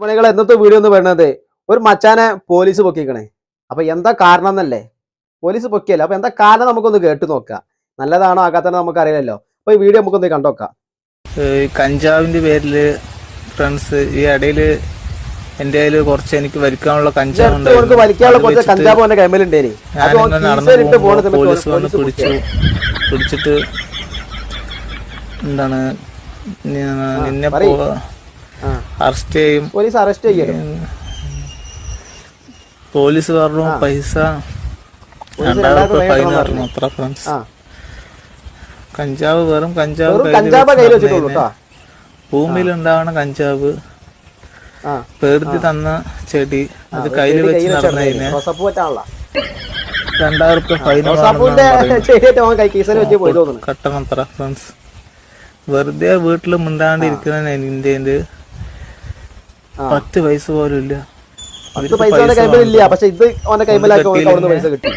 മണികൾ എന്നത്തെ വീഡിയോ എന്ന് പറയുന്നത് ഒരു മച്ചാനെ പോലീസ് പൊക്കിക്കണേ. അപ്പൊ എന്താ കാരണം എന്നല്ലേ? പോലീസ് പൊക്കിയല്ലോ? അപ്പൊ എന്താ കാരണം നമുക്കൊന്ന് കേട്ട് നോക്കാം. നല്ലതാണോ ആകാത്തതാണോ നമുക്ക് അറിയില്ലല്ലോ അപ്പൊ ഈ വീഡിയോ നമുക്കൊന്ന് കണ്ടോക്കാം കഞ്ചാവിന്റെ പേരിൽ ഫ്രണ്ട്സ് ഈ ഇടയിൽ എന്റെ കയ്യിൽ കുറച്ച് എനിക്ക് വലിക്കാനുള്ള കഞ്ചാവ് പോലീസ് വന്ന് പിടിച്ചു. പിടിച്ചിട്ട് എന്താണ് നിന്നെ. അറസ്റ്റ് ചെയ്യും. പോലീസ് അറസ്റ്റ് ചെയ്യും പോലീസ് പറഞ്ഞു പൈസ. രണ്ടായിരം പറഞ്ഞു. അത്ര ഫ്രണ്ട്സ് കഞ്ചാവ് വെറും കഞ്ചാവ് കയ്യിൽ ഭൂമിയിൽ ഉണ്ടാവണ കഞ്ചാവ്? ആ. പേർത്തി തന്ന ചെടി. അത് കയ്യിൽ വെച്ച് നടന്നതിന് രണ്ടായിരം റുപ്യ ഫൈൻ കട്ടണം അത്ര ഫ്രണ്ട്സ് വെറുതെ വീട്ടിൽ മിണ്ടാണ്ടിരിക്കുന്ന നിന്റെ പത്ത് പൈസ പോലും ഇല്ല. പത്ത് പൈസ അവന്റെ കൈമേലില്ല പക്ഷെ ഇത് അവന്റെ കൈമേലാക്കി അവർക്ക് അവിടുന്ന് പൈസ കിട്ടി.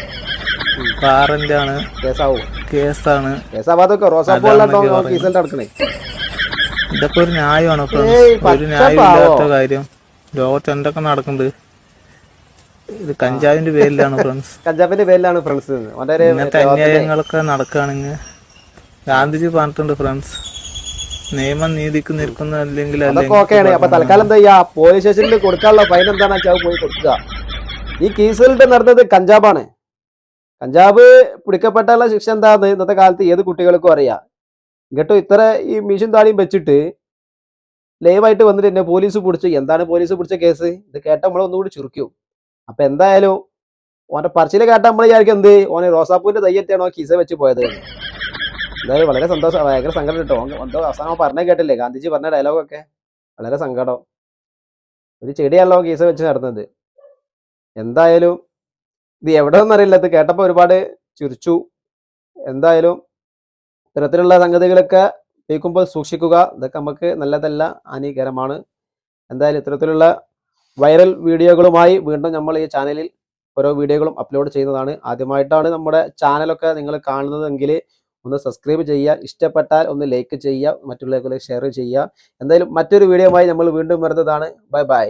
ആണ് കേസാവും. കേസാണ്. കേസാവാതൊക്കെ റോസാപ്പൂ അല്ലാണ്ടോ കീസലിട്ട് നടക്കണേ. ഇതൊക്കെ ഒരു ന്യായമാണ് ഒരു ന്യായം ഇല്ലാത്ത കാര്യം. ലോകത്ത് എന്തൊക്കെ നടക്കുന്നുണ്ട്? ഇത് കഞ്ചാവിന്റെ പേരിലാണ് ഫ്രണ്ട്സ് കഞ്ചാവിന്റെ പേരിലാണ് ഫ്രണ്ട്സ് ഇങ്ങനത്തെ അന്യായങ്ങളൊക്കെ നടക്കുകയാണെങ്കിൽ ഗാന്ധിജി പറഞ്ഞിട്ടുണ്ട് ഫ്രണ്ട്സ് നിയമം നീതിക്ക് നിൽക്കുന്ന അല്ലെങ്കിൽ അതൊക്കെ ഓക്കെയാണ്. അപ്പൊ തൽക്കാലം എന്താ ചെയ്യാ പോലീസ് സ്റ്റേഷനിൽ കൊടുക്കാനുള്ള ഫൈൻ എന്താണെന്ന് വെച്ചാൽ പോയി കൊടുക്കുക. ഈ കേസുകളുടെ നടന്നത് കഞ്ചാബാണ് കഞ്ചാബ് പിടിക്കപ്പെട്ടുള്ള ശിക്ഷ എന്താന്ന് ഇന്നത്തെ കാലത്ത് ഏത് കുട്ടികൾക്കും അറിയാം. ഇങ്ങോട്ടും ഇത്ര ഈ മീശും താടിയും വെച്ചിട്ട് ലൈവായിട്ട് വന്നിട്ട് എന്നെ പോലീസ് പിടിച്ചു എന്താണ് പോലീസ് പിടിച്ച കേസ് ഇത് കേട്ട നമ്മൾ ഒന്നുകൂടി ചുരുക്കും. അപ്പൊ എന്തായാലും ഓന്റെ പറച്ചിലെ കേട്ട നമ്മൾ വിചാരിക്കും എന്ത്? ഓനെ റോസാപ്പൂവിന്റെ തയ്യറ്റാണോ കീസ വെച്ച് പോയത്. എന്തായാലും വളരെ സന്തോഷം. ഭയങ്കര സങ്കടം കേട്ടോ. എന്തോ അവസാനം പറഞ്ഞേ കേട്ടില്ലേ? ഗാന്ധിജി പറഞ്ഞ ഡയലോഗൊക്കെ വളരെ സങ്കടം. ഒരു ചെടിയാണല്ലോ കേസ് വെച്ച് നടന്നത്. എന്തായാലും ഇത് എവിടെ അറിയില്ല. ഇത് കേട്ടപ്പോൾ ഒരുപാട് ചിരിച്ചു. എന്തായാലും ഇത്തരത്തിലുള്ള സംഗതികളൊക്കെ കേൾക്കുമ്പോൾ സൂക്ഷിക്കുക. ഇതൊക്കെ നമുക്ക് നല്ലതല്ല ഹാനികരമാണ്. എന്തായാലും ഇത്തരത്തിലുള്ള വൈറൽ വീഡിയോകളുമായി വീണ്ടും നമ്മൾ ഈ ചാനലിൽ ഓരോ വീഡിയോകളും അപ്ലോഡ് ചെയ്യുന്നതാണ്. ആദ്യമായിട്ടാണ് നമ്മുടെ ചാനലൊക്കെ നിങ്ങൾ കാണുന്നതെങ്കിൽ ഒന്ന് സബ്സ്ക്രൈബ് ചെയ്യുക ഇഷ്ടപ്പെട്ടാൽ ഒന്ന് ലൈക്ക് ചെയ്യുക മറ്റുള്ളവർക്ക് ഷെയർ ചെയ്യുക. എന്തായാലും മറ്റൊരു വീഡിയോയുമായി നമ്മൾ വീണ്ടും വരുന്നതാണ്. Bye bye